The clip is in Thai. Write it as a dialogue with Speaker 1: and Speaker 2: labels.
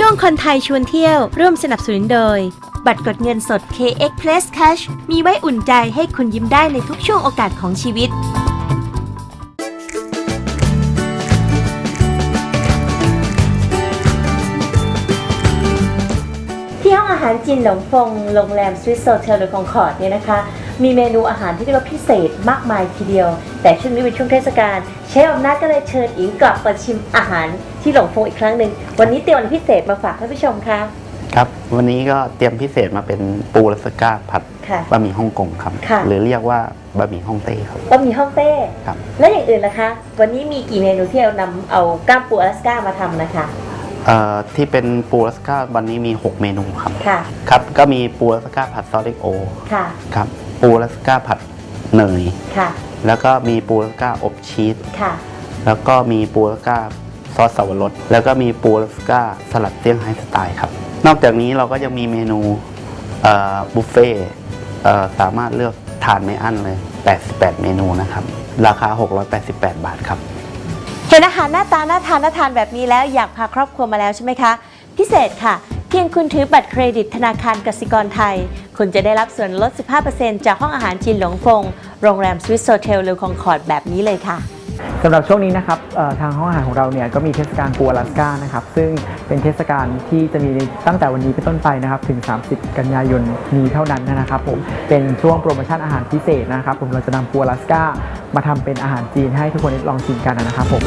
Speaker 1: ช่วงคนไทยชวนเที่ยว ร่วมสนับสนุนโดย บัตรกดเงินสด KX Plus Cash มีไว้อุ่นใจให้คุณยิ้มได้ในทุกช่วงโอกาสของชีวิต ที่ห้องอาหารจีนหลงฟงโรงแรมสวิสโซเทลหรือคองคอร์ดเนี่ยนะคะ มีเมนูอาหารที่เรียกว่าพิเศษมากมายทีเดียว แต่ช่วงนี้เป็นช่วงเทศกาลเชฟอำนาจก็เลยเชิญอิงกลับมาชิมอาหารที่หลงฟงอีกครั้งหนึ่งวันนี้เตรียมอะไรพิเศษมาฝากท่านผู้ชมคะ
Speaker 2: ครับ วันนี้ก็เตรียมพิเศษมาเป็นปูรัสก้าผัด
Speaker 1: ค่ะ
Speaker 2: บะหมี่ฮ่องกงครับ
Speaker 1: ค่ะ
Speaker 2: หรือเรียกว่าบะหมี่ฮ่องเต้ครับ
Speaker 1: บะหมี่ฮ่องเต้
Speaker 2: ครับ
Speaker 1: แล้วอย่างอื่นนะคะ วันนี้มีกี่เมนูที่เรานำเอากล้ามปูอลาสก้ามาทำนะคะ
Speaker 2: เอ่อที่เป็นปูรัสก้าวันนี้มี 6 เมนูครับ
Speaker 1: ค่ะ
Speaker 2: ครับ ก็มีปูรัสก้าผัดซอสเล็กโอ
Speaker 1: ค่ะ
Speaker 2: ครับ ปูรัสก้าผัดเนย
Speaker 1: ค่ะ
Speaker 2: แล้วก็มีปูรัสก้าอบชีส
Speaker 1: ค่ะ
Speaker 2: แล้วก็มีปูรัสก้าซอสสับปะรด แล้วก็มีปูรัสก้าสลัดเซี่ยงไฮ้สไตล์ครับ นอกจากนี้เราก็ยังมีเมนูเอ่อบุฟเฟ่ต์เอ่อสามารถเลือกทานไม่อั้นเลย 88 เมนูนะครับ ราคา 688 บาทครับ
Speaker 1: เห็นอาหารหน้าตาน่าทานน่าทานแบบนี้แล้วอยากพาครอบครัวมาแล้วใช่ไหมคะ พิเศษค่ะ เพียงคุณถือบัตรเครดิตธนาคารกสิกรไทย คุณจะได้รับส่วนลด 15%จากห้องอาหารจีนหลงฟง โรงแรมสวิสโซเทลหรือคองคอร์ดแบบนี้เลยค่ะ
Speaker 3: สำหรับช่วงนี้นะครับทางห้องอาหารของเราเนี่ยก็มีเทศกาลปูอลาสก้านะครับซึ่งเป็นเทศกาลที่จะมีตั้งแต่วันนี้เป็นต้นไปนะครับถึง 30 กันยายนนี้เท่านั้นนะครับผมเป็นช่วงโปรโมชั่นอาหารพิเศษนะครับผมเราจะนำปูอลาสก้ามาทำเป็นอาหารจีนให้ทุกคนได้ลองชิมกันนะครับผม